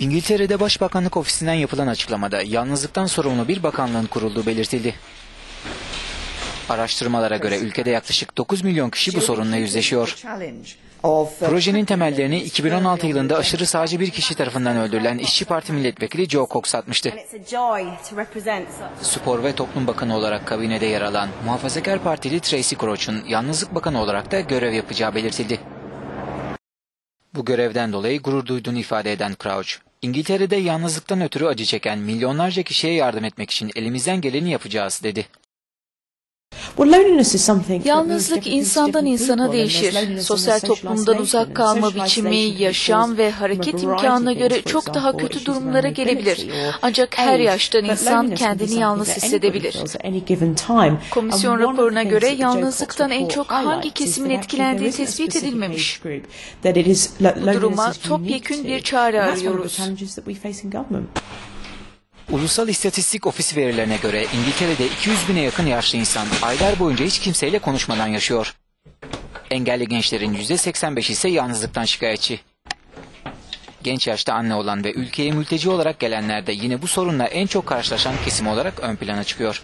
İngiltere'de Başbakanlık Ofisi'nden yapılan açıklamada yalnızlıktan sorumlu bir bakanlığın kurulduğu belirtildi. Araştırmalara göre ülkede yaklaşık 9 milyon kişi bu sorunla yüzleşiyor. Projenin temellerini 2016 yılında aşırı sağcı bir kişi tarafından öldürülen İşçi Parti Milletvekili Joe Cox atmıştı. Spor ve Toplum Bakanı olarak kabinede yer alan Muhafazakar Partili Tracy Crouch'un Yalnızlık Bakanı olarak da görev yapacağı belirtildi. Bu görevden dolayı gurur duyduğunu ifade eden Crouch, İngiltere'de yalnızlıktan ötürü acı çeken milyonlarca kişiye yardım etmek için elimizden geleni yapacağız dedi. Yalnızlık insandan insana değişir. Sosyal toplumdan uzak kalma biçimi, yaşam ve hareket imkanına göre çok daha kötü durumlara gelebilir. Ancak her yaştan insan kendini yalnız hissedebilir. Komisyon raporuna göre yalnızlıktan en çok hangi kesimin etkilendiği tespit edilmemiş. Bu duruma topyekün bir çare arıyoruz. Ulusal İstatistik Ofisi verilerine göre İngiltere'de 200 bine yakın yaşlı insan aylar boyunca hiç kimseyle konuşmadan yaşıyor. Engelli gençlerin %85 ise yalnızlıktan şikayetçi. Genç yaşta anne olan ve ülkeye mülteci olarak gelenler de yine bu sorunla en çok karşılaşan kesim olarak ön plana çıkıyor.